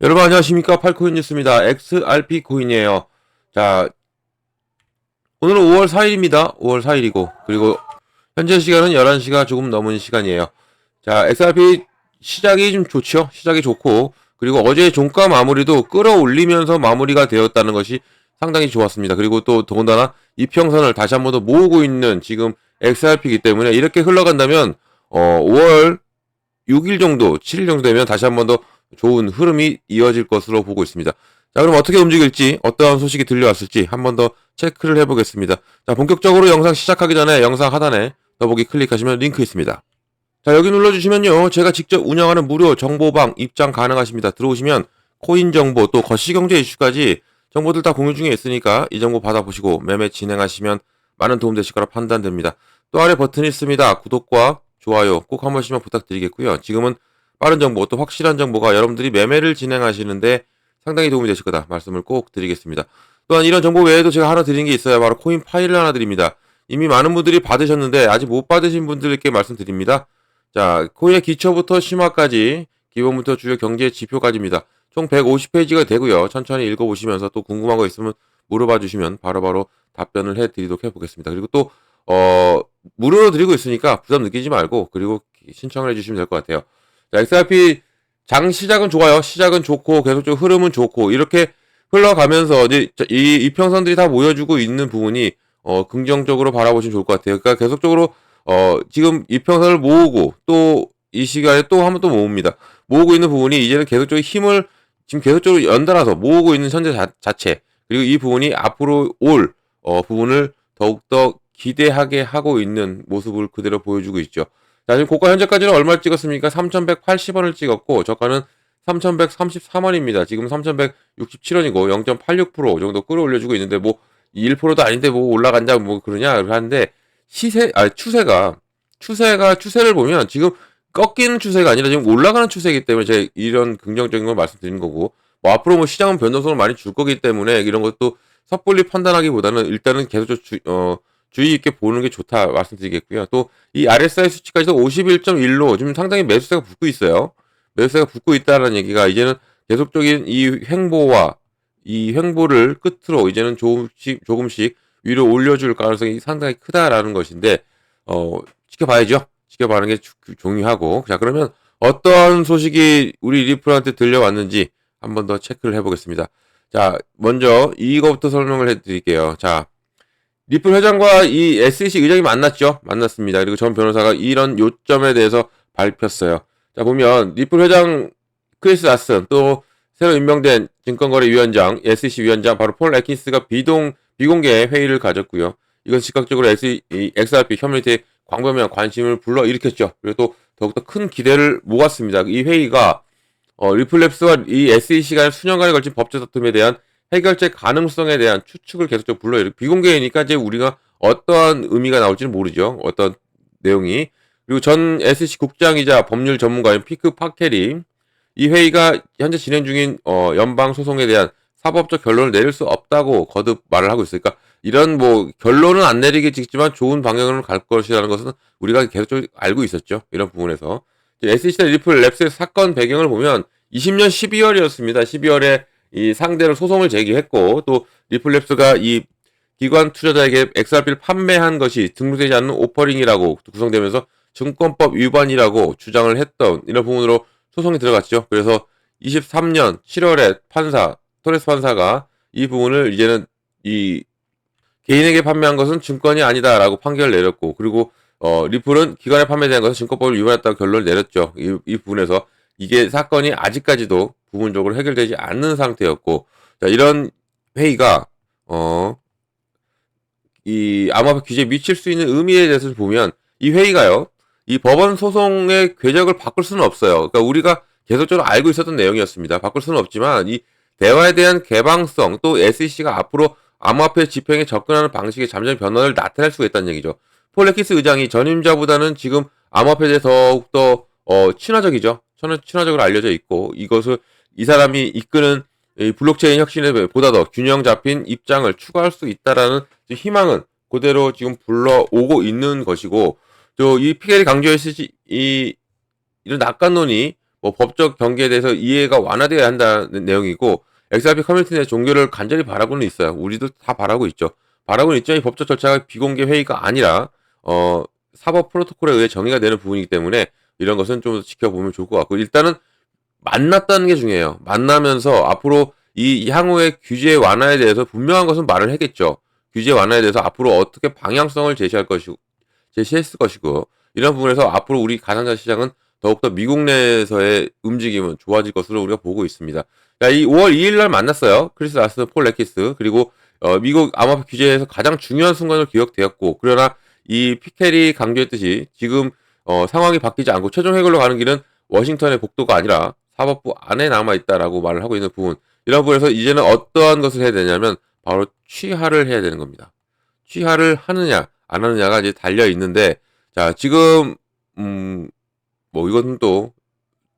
여러분 안녕하십니까 팔코인 뉴스입니다. XRP 코인이에요. 자 오늘은 5월 4일입니다. 5월 4일이고 그리고 현재 시간은 11시가 조금 넘은 시간이에요. 자 XRP 시작이 좀 좋죠. 시작이 좋고 그리고 어제 종가 마무리도 끌어올리면서 마무리가 되었다는 것이 상당히 좋았습니다. 그리고 또 더군다나 이평선을 다시 한 번 더 모으고 있는 지금 XRP이기 때문에 이렇게 흘러간다면 어 5월 6일 정도, 7일 정도 되면 다시 한 번 더 좋은 흐름이 이어질 것으로 보고 있습니다. 자, 그럼 어떻게 움직일지, 어떠한 소식이 들려왔을지 한 번 더 체크를 해보겠습니다. 자, 본격적으로 영상 시작하기 전에 영상 하단에 더보기 클릭하시면 링크 있습니다. 자, 여기 눌러주시면요. 제가 직접 운영하는 무료 정보방 입장 가능하십니다. 들어오시면 코인 정보 또 거시경제 이슈까지 정보들 다 공유 중에 있으니까 이 정보 받아보시고 매매 진행하시면 많은 도움 되실 거라 판단됩니다. 또 아래 버튼이 있습니다. 구독과 좋아요 꼭 한 번씩만 부탁드리겠고요. 지금은 빠른 정보 또 확실한 정보가 여러분들이 매매를 진행하시는데 상당히 도움이 되실 거다 말씀을 꼭 드리겠습니다. 또한 이런 정보 외에도 제가 하나 드린 게 있어요. 바로 코인 파일을 하나 드립니다. 이미 많은 분들이 받으셨는데 아직 못 받으신 분들께 말씀드립니다. 자, 코인의 기초부터 심화까지 기본부터 주요 경제 지표까지입니다. 총 150페이지가 되고요. 천천히 읽어보시면서 또 궁금한 거 있으면 물어봐 주시면 바로 바로 답변을 해드리도록 해보겠습니다. 그리고 또 어, 무료로 드리고 있으니까 부담 느끼지 말고 그리고 신청을 해주시면 될 것 같아요. 자, XRP 장 시작은 좋아요. 시작은 좋고 계속적으로 흐름은 좋고 이렇게 흘러가면서 이제 이 이평선들이 다 모여주고 있는 부분이 어, 긍정적으로 바라보시면 좋을 것 같아요. 그러니까 계속적으로 어, 지금 이평선을 모으고 또 이 시간에 또 한번 또 모읍니다. 모으고 있는 부분이 이제는 계속적으로 힘을 지금 계속적으로 연달아서 모으고 있는 현재 자, 체 그리고 이 부분이 앞으로 올 어, 부분을 더욱더 기대하게 하고 있는 모습을 그대로 보여주고 있죠. 자, 지금 고가 현재까지는 얼마를 찍었습니까? 3,180원을 찍었고, 저가는 3,133원입니다. 지금 3,167원이고, 0.86% 정도 끌어올려주고 있는데, 뭐, 1%도 아닌데, 뭐, 올라간다, 뭐, 그러냐, 하는데, 시세, 아, 추세가, 추세가, 추세를 보면, 지금 꺾이는 추세가 아니라 지금 올라가는 추세이기 때문에 제가 이런 긍정적인 걸 말씀드리는 거고, 뭐, 앞으로 뭐, 시장은 변동성을 많이 줄 거기 때문에, 이런 것도 섣불리 판단하기보다는 일단은 계속 주, 어, 주의 있게 보는 게 좋다 말씀드리겠고요. 또 이 RSI 수치까지도 51.1로 지금 상당히 매수세가 붙고 있어요. 매수세가 붙고 있다는 얘기가 이제는 계속적인 이 횡보와 이 횡보를 끝으로 이제는 조금씩 조금씩 위로 올려줄 가능성이 상당히 크다라는 것인데 어 지켜봐야죠. 지켜봐는 게 주- 중요하고 자 그러면 어떤 소식이 우리 리플한테 들려왔는지 한 번 더 체크를 해보겠습니다. 자 먼저 이거부터 설명을 해드릴게요. 자 리플 회장과 이 SEC 의장이 만났죠. 만났습니다. 그리고 전 변호사가 이런 요점에 대해서 밝혔어요. 자, 보면 리플 회장 크리스 아슨 또 새로 임명된 증권거래위원장, SEC 위원장 바로 폴 애킨스가 비동 비공개 회의를 가졌고요. 이건 즉각적으로 SE, 이 XRP 커뮤니티에 광범위한 관심을 불러 일으켰죠. 그리고 또 더욱더 큰 기대를 모았습니다. 이 회의가 어, 리플랩스와 이 SEC 간 수년간에 걸친 법적 다툼에 대한 해결책 가능성에 대한 추측을 계속적으로 불러요. 비공개이니까 이제 우리가 어떠한 의미가 나올지는 모르죠. 어떤 내용이. 그리고 전 SEC 국장이자 법률 전문가인 피크 파케리 이 회의가 현재 진행 중인 어, 연방 소송에 대한 사법적 결론을 내릴 수 없다고 거듭 말을 하고 있으니까 이런 뭐 결론은 안 내리겠지만 좋은 방향으로 갈 것이라는 것은 우리가 계속 알고 있었죠. 이런 부분에서 SEC나 리플 랩스의 사건 배경을 보면 20년 12월이었습니다. 12월에 이 상대로 소송을 제기했고 또 리플랩스가 이 기관 투자자에게 XRP를 판매한 것이 등록되지 않는 오퍼링이라고 구성되면서 증권법 위반이라고 주장을 했던 이런 부분으로 소송이 들어갔죠. 그래서 23년 7월에 판사 토레스 판사가 이 부분을 이제는 이 개인에게 판매한 것은 증권이 아니다라고 판결을 내렸고 그리고 어 리플은 기관에 판매된 것은 증권법을 위반했다고 결론을 내렸죠. 이, 이 부분에서 이게 사건이 아직까지도 부분적으로 해결되지 않는 상태였고 자, 이런 회의가 어, 이 암호화폐 규제에 미칠 수 있는 의미에 대해서 보면 이 회의가요. 이 법원 소송의 궤적을 바꿀 수는 없어요. 그러니까 우리가 계속적으로 알고 있었던 내용이었습니다. 바꿀 수는 없지만 이 대화에 대한 개방성 또 SEC가 앞으로 암호화폐 집행에 접근하는 방식의 잠정 변화를 나타낼 수가 있다는 얘기죠. 폴레키스 의장이 전임자보다는 지금 암호화폐에 대해 더욱더 어, 친화적이죠. 저는 친화적으로 알려져 있고 이것을 이 사람이 이끄는 이 블록체인 혁신에 보다 더 균형 잡힌 입장을 추구할 수 있다라는 희망은 그대로 지금 불러오고 있는 것이고 저이 피켈이 강조했듯이 이 이런 낙관론이 뭐 법적 경계에 대해서 이해가 완화되어야 한다는 내용이고 XRP 커뮤니티 내 종교를 간절히 바라고는 있어요. 우리도 다 바라고 있죠. 바라고는 있죠. 이 법적 절차가 비공개 회의가 아니라 어 사법 프로토콜에 의해 정의가 되는 부분이기 때문에 이런 것은 좀 지켜보면 좋을 것 같고 일단은 만났다는 게 중요해요. 만나면서 앞으로 이 향후의 규제 완화에 대해서 분명한 것은 말을 하겠죠. 규제 완화에 대해서 앞으로 어떻게 방향성을 제시할 것이고 제시했을 것이고 이런 부분에서 앞으로 우리 가상자 시장은 더욱더 미국 내에서의 움직임은 좋아질 것으로 우리가 보고 있습니다. 자, 이 5월 2일 날 만났어요. 크리스 라스, 폴 레키스 그리고 어, 미국 암호화 규제에서 가장 중요한 순간으로 기억되었고 그러나 이 피켈이 강조했듯이 지금 어, 상황이 바뀌지 않고 최종 해결로 가는 길은 워싱턴의 복도가 아니라 사법부 안에 남아 있다라고 말을 하고 있는 부분 이런 부분에서 이제는 어떠한 것을 해야 되냐면 바로 취하를 해야 되는 겁니다. 취하를 하느냐 안 하느냐가 이제 달려 있는데 자 지금 음 뭐 이건 또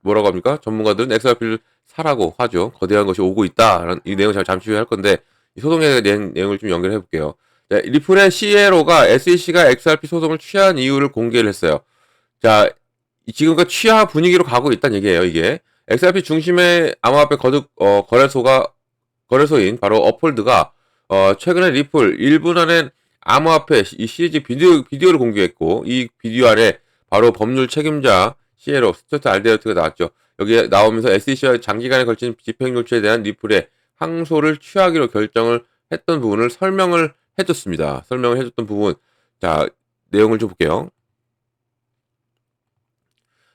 뭐라고 합니까? 전문가들은 XRP를 사라고 하죠. 거대한 것이 오고 있다라는 이 내용을 잘 잠시 후에 할 건데 이 소송에 대한 내용을 좀 연결해 볼게요. 자, 리플의 CLO가 SEC가 XRP 소송을 취한 이유를 공개를 했어요. 자, 이- 지금까지 취하 분위기로 가고 있다는 얘기예요, 이게. XRP 중심의 암호화폐 거듭, 어, 거래소가, 거래소인 바로 어폴드가, 어, 최근에 리플 1분 안에 암호화폐 이 시리즈 비디오, 비디오를 공개했고, 이 비디오 안에 바로 법률 책임자 CLO, 스튜어트 알데어트가 나왔죠. 여기에 나오면서 SEC와 장기간에 걸친 집행요체에 대한 리플의 항소를 취하기로 결정을 했던 부분을 설명을 해줬습니다. 설명을 해줬던 부분. 자, 내용을 좀 볼게요.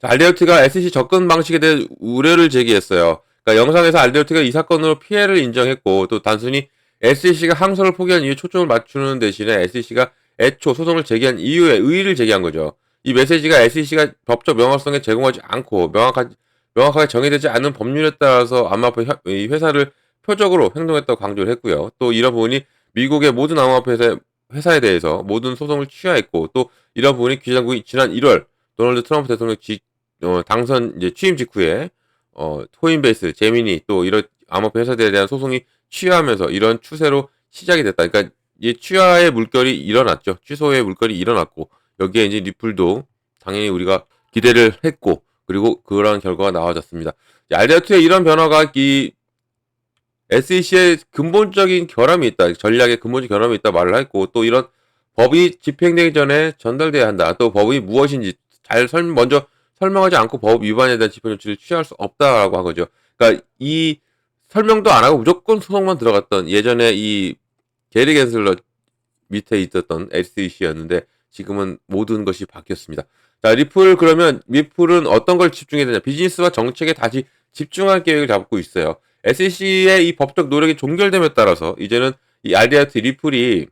자, 알데어트가 SEC 접근 방식에 대해 우려를 제기했어요. 그러니까 영상에서 알데어트가 이 사건으로 피해를 인정했고 또 단순히 SEC가 항소를 포기한 이유에 초점을 맞추는 대신에 SEC가 애초 소송을 제기한 이유에 의의를 제기한 거죠. 이 메시지가 SEC가 법적 명확성에 제공하지 않고 명확하, 명확하게 정해되지 않은 법률에 따라서 혀- 이 회사를 표적으로 행동했다고 강조를 했고요. 또 이런 부분이 미국의 모든 암호화폐 회사- 회사에 대해서 모든 소송을 취하했고 또 이런 부분이 기장국이 지난 1월 도널드 트럼프 대통령 지, 어, 당선 이제 취임 직후에 어, 코인베이스, 제미니 또 이런 암호화폐 회사들에 대한 소송이 취하하면서 이런 추세로 시작이 됐다. 그러니까 이 취하의 물결이 일어났죠. 취소의 물결이 일어났고 여기에 이제 리플도 당연히 우리가 기대를 했고 그리고 그런 결과가 나와졌습니다. 알데어트의 이런 변화가 이 SEC의 근본적인 결함이 있다. 전략의 근본적인 결함이 있다 말을 했고 또 이런 법이 집행되기 전에 전달돼야 한다. 또 법이 무엇인지 잘 설, 먼저 설명하지 않고 법 위반에 대한 집행 조치를 취할 수 없다라고 한 거죠. 그러니까 이 설명도 안 하고 무조건 소송만 들어갔던 예전에 이 게리 겐슬러 밑에 있었던 SEC였는데 지금은 모든 것이 바뀌었습니다. 자, 리플 그러면 리플은 어떤 걸 집중해야 되냐? 비즈니스와 정책에 다시 집중할 계획을 잡고 있어요. SEC의 이 법적 노력이 종결됨에 따라서 이제는 이 알데아트 리플이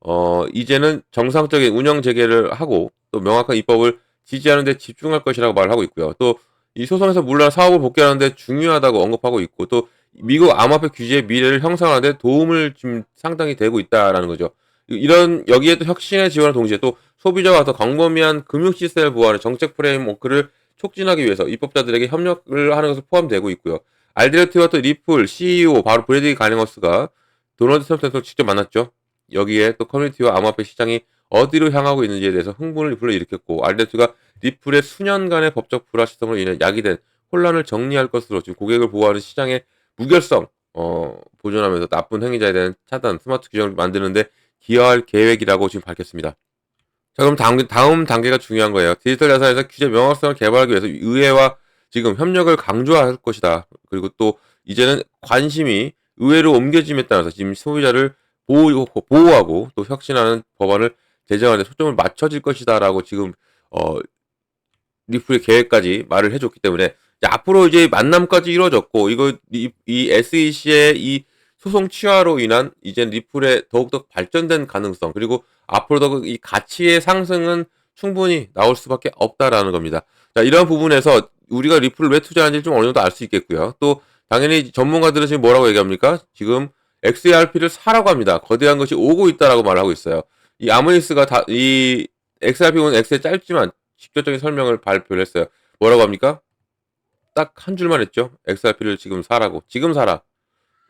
어 이제는 정상적인 운영 재개를 하고 또 명확한 입법을 지지하는 데 집중할 것이라고 말을 하고 있고요. 또 이 소송에서 물론 사업을 복귀하는 데 중요하다고 언급하고 있고 또 미국 암호화폐 규제의 미래를 형성하는 데 도움을 지금 상당히 되고 있다라는 거죠. 이런 여기에 또 혁신의 지원을 동시에 또 소비자가 더 광범위한 금융 시스템을 보호하는 정책 프레임워크를 촉진하기 위해서 입법자들에게 협력을 하는 것을 포함되고 있고요. 알데르티와 또 리플 CEO 바로 브래디 가닝어스가 도널드 트럼프 대통령 직접 만났죠. 여기에 또 커뮤니티와 암호화폐 시장이 어디로 향하고 있는지에 대해서 흥분을 불러일으켰고 알데르티가 리플의 수년간의 법적 불확실성으로 인해 야기된 혼란을 정리할 것으로 지금 고객을 보호하는 시장의 무결성 어, 보존하면서 나쁜 행위자에 대한 차단 스마트 규정을 만드는데 기여할 계획이라고 지금 밝혔습니다. 자 그럼 다음, 다음 단계가 중요한 거예요. 디지털 자산에서 규제 명확성을 개발하기 위해서 의회와 지금 협력을 강조할 것이다. 그리고 또 이제는 관심이 의회로 옮겨짐에 따라서 지금 소비자를 보호, 보호하고 또 혁신하는 법안을 제정하는 데 초점을 맞춰질 것이다라고 지금 어 리플의 계획까지 말을 해줬기 때문에 이제 앞으로 이제 만남까지 이루어졌고 이거 이, 이 SEC의 이 소송 취하로 인한 이제 리플의 더욱더 발전된 가능성 그리고 앞으로도 이 가치의 상승은 충분히 나올 수밖에 없다라는 겁니다. 자 이런 부분에서 우리가 리플을 왜 투자하는지 좀 어느 정도 알 수 있겠고요. 또 당연히 전문가들은 지금 뭐라고 얘기합니까? 지금 XRP를 사라고 합니다. 거대한 것이 오고 있다라고 말하고 있어요. 이 아모니스가 다 이 XRP는 X의 짧지만 직접적인 설명을 발표를 했어요. 뭐라고 합니까? 딱 한 줄만 했죠. XRP를 지금 사라고. 지금 사라.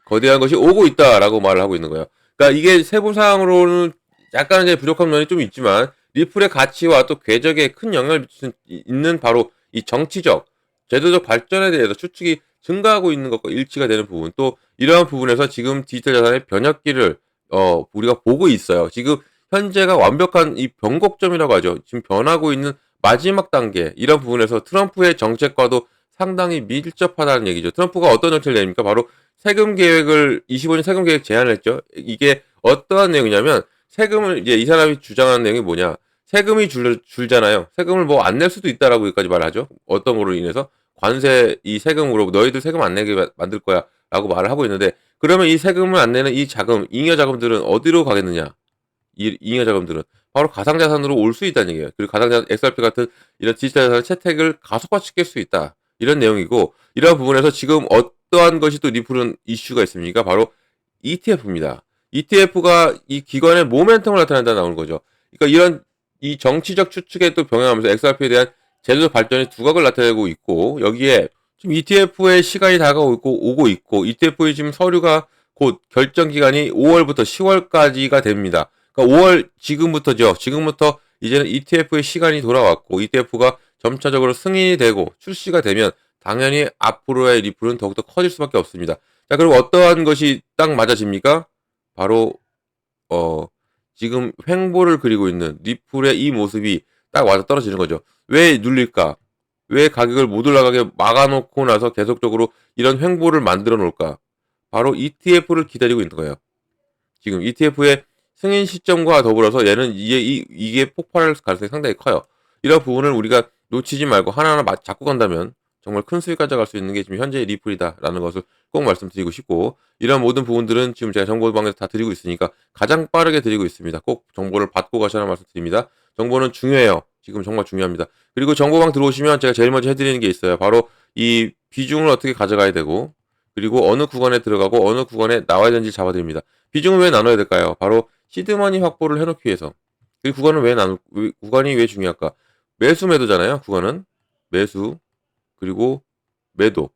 거대한 것이 오고 있다라고 말을 하고 있는 거예요. 그러니까 이게 세부 사항으로는 약간 이제 부족한 면이 좀 있지만 리플의 가치와 또 궤적에 큰 영향을 미치는 있는 바로 이 정치적 제도적 발전에 대해서 추측이 증가하고 있는 것과 일치가 되는 부분 또 이러한 부분에서 지금 디지털 자산의 변혁기를 어 우리가 보고 있어요. 지금 현재가 완벽한 이 변곡점이라고 하죠. 지금 변하고 있는 마지막 단계 이런 부분에서 트럼프의 정책과도 상당히 밀접하다는 얘기죠. 트럼프가 어떤 정책을 내립니까? 바로 세금 계획을 25년 세금 계획 제안을 했죠. 이게 어떠한 내용이냐면 세금을 이제 이 사람이 주장하는 내용이 뭐냐? 세금이 줄, 줄잖아요. 세금을 뭐 안 낼 수도 있다라고 여기까지 말하죠. 어떤 거로 인해서 관세 이 세금으로 너희들 세금 안 내게 마- 만들 거야라고 말을 하고 있는데 그러면 이 세금을 안 내는 이 자금 잉여 자금들은 어디로 가겠느냐? 이 잉여 자금들은 바로 가상자산으로 올 수 있다는 얘기예요. 그리고 가상자산 XRP 같은 이런 디지털 자산 채택을 가속화시킬 수 있다. 이런 내용이고 이런 부분에서 지금 어떠한 것이 또 리플은 이슈가 있습니까? 바로 ETF입니다. ETF가 이 기관의 모멘텀을 나타낸다 나오는 거죠. 그러니까 이런 이 정치적 추측에 또 병행하면서 XRP에 대한 제도적 발전의 두각을 나타내고 있고 여기에 지금 ETF의 시간이 다가오고 오고 있고 ETF의 지금 서류가 곧 결정 기간이 5월부터 10월까지가 됩니다. 그러니까 5월 지금부터죠. 지금부터 이제는 ETF의 시간이 돌아왔고 ETF가 점차적으로 승인이 되고 출시가 되면 당연히 앞으로의 리플은 더욱더 커질 수밖에 없습니다. 자, 그리고 어떠한 것이 딱 맞아집니까? 바로 어 지금 횡보를 그리고 있는 리플의 이 모습이 딱 맞아 떨어지는 거죠. 왜 눌릴까? 왜 가격을 못 올라가게 막아놓고 나서 계속적으로 이런 횡보를 만들어 놓을까? 바로 ETF를 기다리고 있는 거예요. 지금 ETF의 승인 시점과 더불어서 얘는 이게, 이, 이게 폭발할 가능성이 상당히 커요. 이런 부분을 우리가 놓치지 말고 하나하나 마- 잡고 간다면 정말 큰 수익 가져갈 수 있는 게 지금 현재의 리플이다라는 것을 꼭 말씀드리고 싶고 이런 모든 부분들은 지금 제가 정보방에서 다 드리고 있으니까 가장 빠르게 드리고 있습니다. 꼭 정보를 받고 가셔라 말씀드립니다. 정보는 중요해요. 지금 정말 중요합니다. 그리고 정보방 들어오시면 제가 제일 먼저 해드리는 게 있어요. 바로 이 비중을 어떻게 가져가야 되고 그리고 어느 구간에 들어가고 어느 구간에 나와야 되는지 잡아드립니다. 비중을 왜 나눠야 될까요? 바로 시드머니 확보를 해놓기 위해서. 그 구간은 왜 나누, 왜- 구간이 왜 중요할까? 매수 매도잖아요. 구간은 매수 그리고 매도.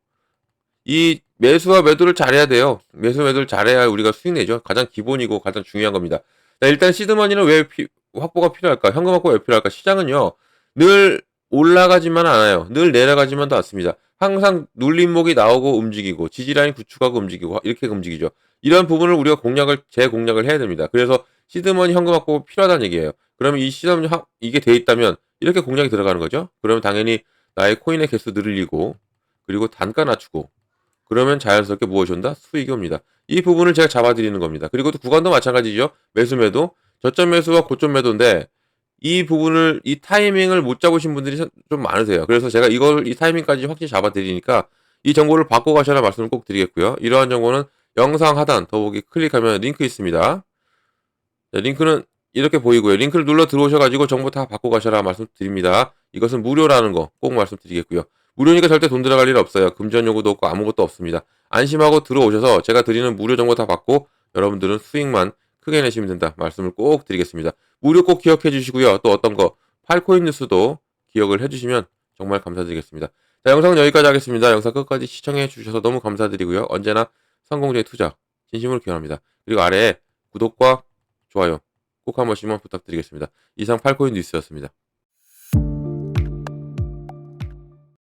이 매수와 매도를 잘해야 돼요. 매수 매도를 잘해야 우리가 수익 내죠. 가장 기본이고 가장 중요한 겁니다. 자, 일단 시드머니는 왜 피- 확보가 필요할까? 현금 확보가 왜 필요할까? 시장은요. 늘 올라가지만 않아요. 늘 내려가지만도 않습니다. 항상 눌림목이 나오고 움직이고 지지라인 구축하고 움직이고 이렇게 움직이죠. 이런 부분을 우리가 공략을 재공략을 해야 됩니다. 그래서 시드머니 현금 확보 필요하다는 얘기예요. 그러면 이 시드머니 확- 이게 돼 있다면 이렇게 공략이 들어가는 거죠. 그러면 당연히 나의 코인의 개수 늘리고 그리고 단가 낮추고 그러면 자연스럽게 무엇이 온다? 수익이 옵니다. 이 부분을 제가 잡아드리는 겁니다. 그리고 또 구간도 마찬가지죠. 매수 매도, 저점 매수와 고점 매도인데 이 부분을 이 타이밍을 못 잡으신 분들이 좀 많으세요. 그래서 제가 이걸 이 타이밍까지 확실히 잡아드리니까 이 정보를 받고 가셔라 말씀을 꼭 드리겠고요. 이러한 정보는 영상 하단 더보기 클릭하면 링크 있습니다. 자, 링크는 이렇게 보이고요. 링크를 눌러 들어오셔가지고 정보 다 받고 가셔라 말씀드립니다. 이것은 무료라는 거 꼭 말씀드리겠고요. 무료니까 절대 돈 들어갈 일 없어요. 금전 요구도 없고 아무것도 없습니다. 안심하고 들어오셔서 제가 드리는 무료 정보 다 받고 여러분들은 수익만 크게 내시면 된다 말씀을 꼭 드리겠습니다. 무료 꼭 기억해 주시고요. 또 어떤 거 팔코인 뉴스도 기억을 해 주시면 정말 감사드리겠습니다. 자, 영상은 여기까지 하겠습니다. 영상 끝까지 시청해 주셔서 너무 감사드리고요. 언제나 성공적인 투자 진심으로 기원합니다. 그리고 아래에 구독과 좋아요 꼭 한 번씩만 부탁드리겠습니다. 이상 팔코인 뉴스였습니다.